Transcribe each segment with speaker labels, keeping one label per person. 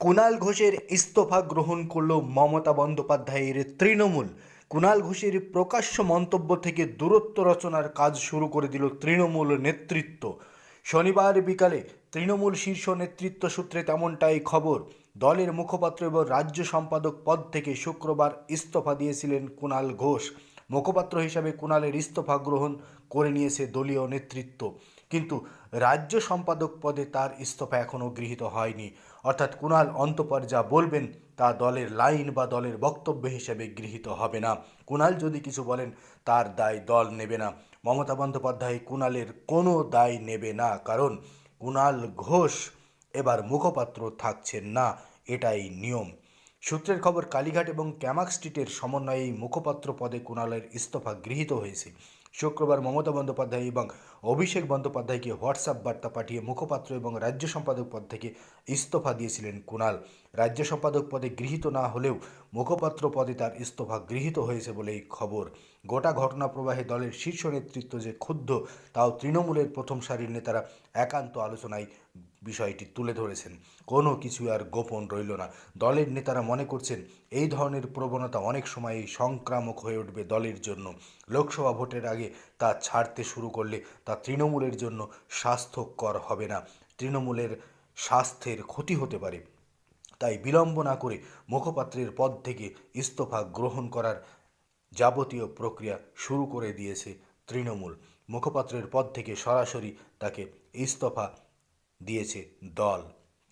Speaker 1: কুণাল ঘোষের ইস্তফা গ্রহণ করল মমতা বন্দ্যোপাধ্যায়ের তৃণমূল। কুণাল ঘোষের প্রকাশ্য মন্তব্য থেকে দূরত্ব রচনার কাজ শুরু করে দিল তৃণমূল নেতৃত্ব। শনিবার বিকালে তৃণমূল শীর্ষ নেতৃত্ব সূত্রে তেমনটাই খবর, দলের মুখপাত্র এবং রাজ্য সম্পাদক পদ থেকে শুক্রবার ইস্তফা দিয়েছিলেন কুণাল ঘোষ। মুখপাত্র হিসাবে কুণালের ইস্তফা গ্রহণ করে নিয়েছে দলীয় নেতৃত্ব। কিন্তু রাজ্য সম্পাদক পদে তার ইস্তফা এখনও গৃহীত হয়নি। অর্থাৎ কুণাল অন্তপর যা বলবেন, তা দলের লাইন বা দলের বক্তব্য হিসেবে গৃহীত হবে না। কুণাল যদি কিছু বলেন, তার দায় দল নেবে না। মমতা বন্দ্যোপাধ্যায় কুণালের কোনো দায় নেবে না, কারণ কুণাল ঘোষ এবার মুখপাত্র থাকছেন না, এটাই নিয়ম। সূত্রের খবর, কালীঘাট এবং ক্যামাক স্ট্রিটের সমন্বয়ে মুখপাত্র পদে কুণালের ইস্তফা গৃহীত হয়েছে। শুক্রবার মমতা বন্দ্যোপাধ্যায় এবং অভিষেক বন্দ্যোপাধ্যায়কে হোয়াটসঅ্যাপ বার্তা পাঠিয়ে মুখপাত্র এবং রাজ্য সম্পাদক পদ থেকে ইস্তফা দিয়েছিলেন কুণাল। রাজ্য সম্পাদক পদে গৃহীত না হলেও মুখপাত্র পদে তার ইস্তফা গৃহীত হয়েছে বলে এই খবর। গোটা ঘটনা প্রবাহে দলের শীর্ষ নেতৃত্ব যে ক্ষুব্ধ, তাও তৃণমূলের প্রথম সারির নেতারা একান্ত আলোচনায় বিষয়টি তুলে ধরেছেন। কোনো কিছু আর গোপন রইল না। দলের নেতারা মনে করছেন, এই ধরনের প্রবণতা অনেক সময়ই সংক্রামক হয়ে উঠবে দলের জন্য। লোকসভা ভোটের আগে তা ছাড়তে শুরু করলে তা তৃণমূলের জন্য স্বাস্থ্যকর হবে না। তৃণমূলের স্বাস্থ্যের ক্ষতি হতে পারে। তাই বিলম্ব না করে মুখপাত্রের পদ থেকে ইস্তফা গ্রহণ করার যাবতীয় প্রক্রিয়া শুরু করে দিয়েছে তৃণমূল। মুখপাত্রের পদ থেকে সরাসরি তাকে ইস্তফা দিয়েছে দল,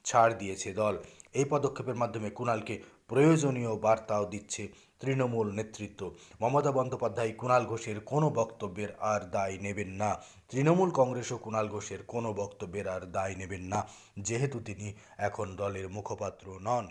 Speaker 1: ছাড় দিয়েছে দল। এই পদক্ষেপের মাধ্যমে কুণালকে প্রয়োজনীয় বার্তাও দিচ্ছে তৃণমূল নেতৃত্ব। মমতা বন্দ্যোপাধ্যায় কুণাল ঘোষের কোনো বক্তব্যের আর দায় নেবেন না। তৃণমূল কংগ্রেসও কুণাল ঘোষের কোনো বক্তব্যের আর দায় নেবেন না। যেহেতু তিনি এখন দলের মুখপাত্র নন।